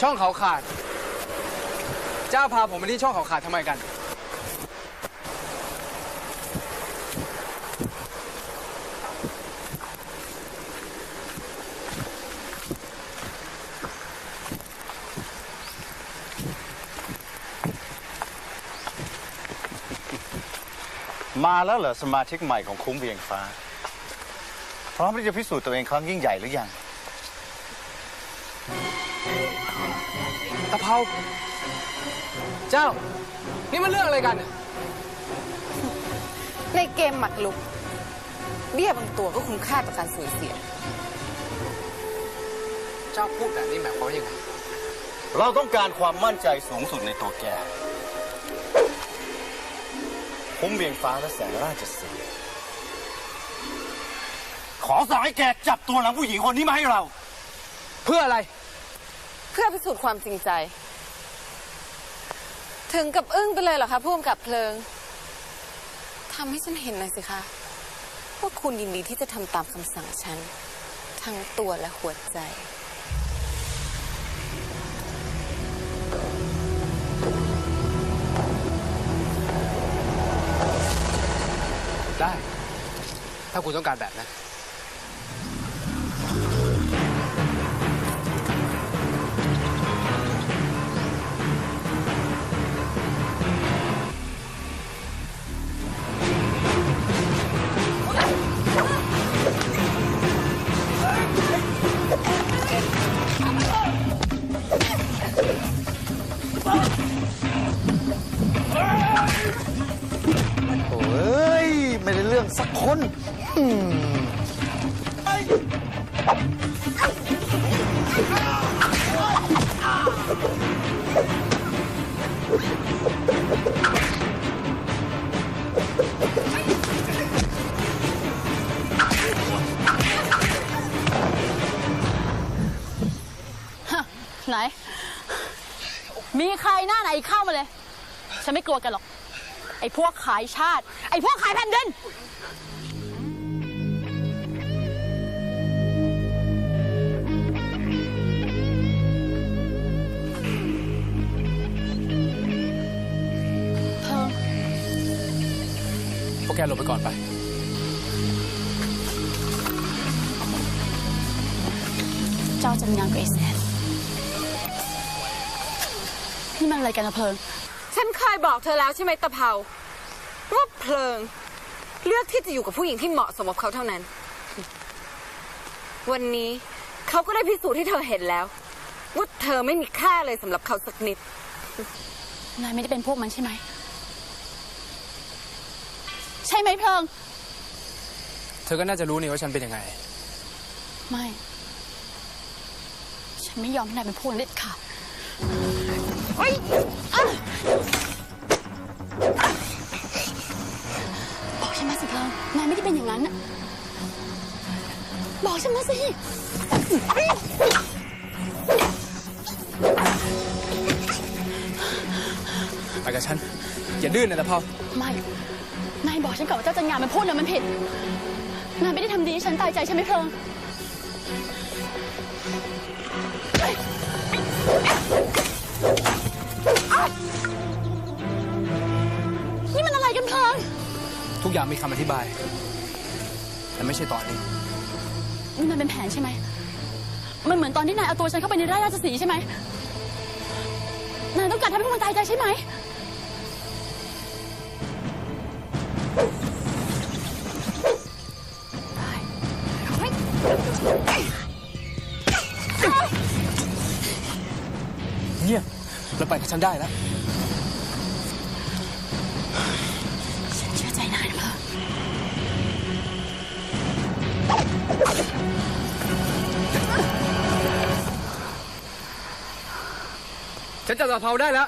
ช่องเขาขาด เจ้าพาผมมาที่ช่องเขาขาดทำไมกัน มาแล้วเหรอสมาชิกใหม่ของคุ้มเวียงฟ้า พร้อมที่จะพิสูจน์ตัวเองครั้งยิ่งใหญ่หรือยัง ตะเภาเจ้า นี่มันเรื่องอะไรกันเนี่ยในเกมหมัดลุก เบี้ยบางตัวก็คุ้มค่าต่อการสูญเสีย เจ้าพูดแบบนี้หมายความว่ายังไง เราต้องการความมั่นใจสูงสุดในตัวแกคุ้มเวียงฟ้าและแสงราชสีห์ขอสั่งให้แกจับตัวหลังผู้หญิงคนนี้มาให้เรา เพื่ออะไร เพื่อพิสูจน์ความจริงใจ ถึงกับอึ้งไปเลยเหรอคะผู้กำกับเพลิงทำให้ฉันเห็นหน่อยสิคะว่าคุณยินดีที่จะทำตามคำสั่งฉัน ทั้งตัวและหัวใจได้ ถ้าคุณต้องการแบบนั้น สักคนอืมไหน มีใครหน้าไหนเข้ามาเลย ฉันไม่กลัวกันหรอก ไอ้พวกขายชาติ ไอ้พวกขายแผ่นดินเธอพวกแกหลบไปก่อนไป เจ้าจะมีงานกับไอ้แสนนี่มันอะไรกันนะเพลิง ฉันเคยบอกเธอแล้วใช่ไหมตะเภาว่าเพลิง เลือกที่จะอยู่กับผู้หญิงที่เหมาะสมกับเขาเท่านั้น วันนี้เขาก็ได้พิสูจน์ให้เธอเห็นแล้วว่าเธอไม่มีค่าเลยสำหรับเขาสักนิด นายไม่ได้เป็นพวกมันใช่ไหม ใช่ไหมเพลิง เธอก็น่าจะรู้นี่ว่าฉันเป็นยังไง ไม่ ฉันไม่ยอมให้นายเป็นพวกนั้นเด็ดขาด บอกฉันมาสิเพลิงนายไม่ได้เป็นอย่างนั้นน่ะบอกฉันมาสิ ไปกับฉัน อย่าดื้อนนะตะเภาไม่ นายบอกฉันก่อนว่าเจ้าจันงานมันพูดนะมันผิด นายไม่ได้ทำดีให้ฉันตายใจใช่ไหมเพลิง ทุกอย่างมีคำอธิบาย แต่ไม่ใช่ตอนนี้ นี่มันเป็นแผนใช่ไหม มันเหมือนตอนที่นายเอาตัวฉันเข้าไปในไร่ราชสีห์ใช่ไหม นายต้องการทำให้พวกมันตายใจใช่ไหม เงียบเราไปกับฉันได้แล้ว ฉันจับตะเภาได้แล้ว